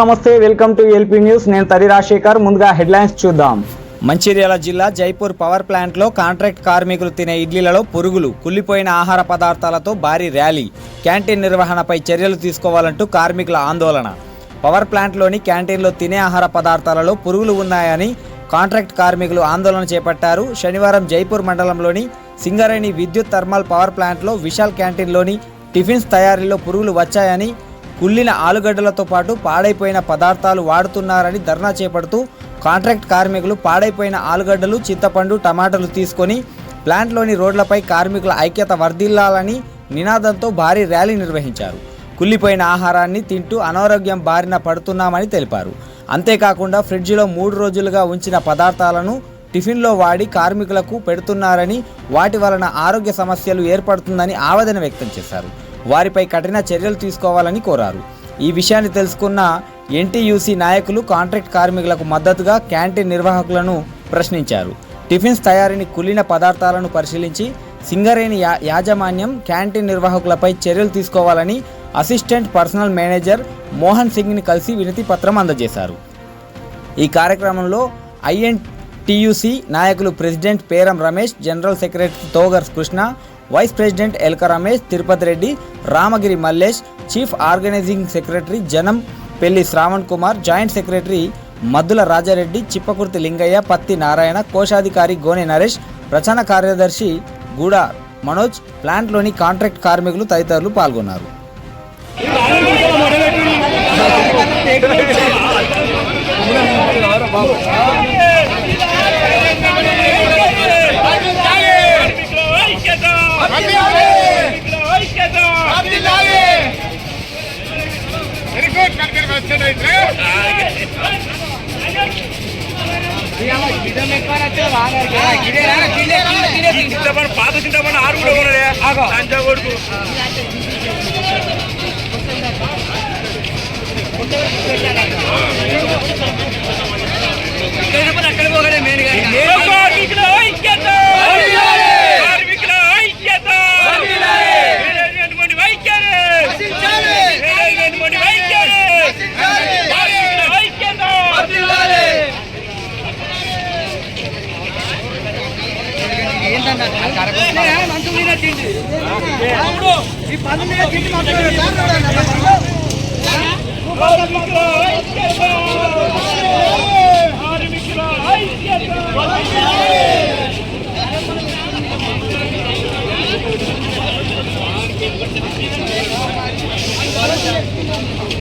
నమస్తే welcome to LP news. నేను తరి రాజశేఖర్. ముందుగా హెడ్లైన్స్ చూద్దాం. మంచిర్యాల జిల్లా జైపూర్ పవర్ ప్లాంట్లో కాంట్రాక్ట్ కార్మికులు తినే ఇడ్లీలలో పురుగులు కుళ్ళిపోయిన ఆహార పదార్థాలతో భారీ ర్యాలీ. క్యాంటీన్ నిర్వహణపై చర్యలు తీసుకోవాలంటూ కార్మికుల ఆందోళన. పవర్ ప్లాంట్లోని క్యాంటీన్లో తినే ఆహార పదార్థాలలో పురుగులు ఉన్నాయని కాంట్రాక్ట్ కార్మికులు ఆందోళన చేపట్టారు. శనివారం జైపూర్ మండలంలోని సింగరేణి విద్యుత్ థర్మల్ పవర్ ప్లాంట్లో విశాల్ క్యాంటీన్లోని టిఫిన్స్ తయారీలో పురుగులు వచ్చాయని కుళ్ళిన ఆలుగడ్డలతో పాటు పాడైపోయిన పదార్థాలు వాడుతున్నారని ధర్నా చేపడుతూ కాంట్రాక్ట్ కార్మికులు పాడైపోయిన ఆలుగడ్డలు చింతపండు టమాటాలు తీసుకొని ప్లాంట్లోని రోడ్లపై కార్మికుల ఐక్యత వర్ధిల్లాలని నినాదంతో భారీ ర్యాలీ నిర్వహించారు. కుళ్ళిపోయిన ఆహారాన్ని తింటూ అనారోగ్యం బారిన పడుతున్నామని తెలిపారు. అంతేకాకుండా ఫ్రిడ్జ్లో మూడు రోజులుగా ఉంచిన పదార్థాలను టిఫిన్లో వాడి కార్మికులకు పెడుతున్నారని వాటి వలన ఆరోగ్య సమస్యలు ఏర్పడుతుందని ఆవేదన వ్యక్తం చేశారు. వారిపై కఠిన చర్యలు తీసుకోవాలని కోరారు. ఈ విషయాన్ని తెలుసుకున్న ఎన్టీయూసీ నాయకులు కాంట్రాక్ట్ కార్మికులకు మద్దతుగా క్యాంటీన్ నిర్వాహకులను ప్రశ్నించారు. టిఫిన్స్ తయారీని కులిన పదార్థాలను పరిశీలించి సింగరేణి యా యాజమాన్యం క్యాంటీన్ నిర్వాహకులపై చర్యలు తీసుకోవాలని అసిస్టెంట్ పర్సనల్ మేనేజర్ మోహన్ సింగ్ని కలిసి వినతి పత్రం అందజేశారు. ఈ కార్యక్రమంలో ఐఎన్టీయూసీ నాయకులు president Peram Ramesh general secretary Togar Krishna vice president Elka Ramesh Tirupati Reddy Ramagiri Mallesh chief organising secretary Janampelli Shravan Kumar joint secretary Maddula Rajareddy Chippakurthi Lingaiah Patti Narayana కోశాధికారి గోనె నరేష్ ప్రధాన కార్యదర్శి గూడ మనోజ్ ప్లాంట్లోని కాంట్రాక్ట్ కార్మికులు తదితరులు పాల్గొన్నారు. చింతపండు పాత చింతపండు ఆరు కూడా కొనలే అంతా కొడుకు కార్మికుల ఐక్యత కార్మికుల ఐక్యత మేనేజ్మెంట్ వైఖరి మేనేజ్మెంట్ వైఖరి కార్మికుల ఐక్యత కార్మికుల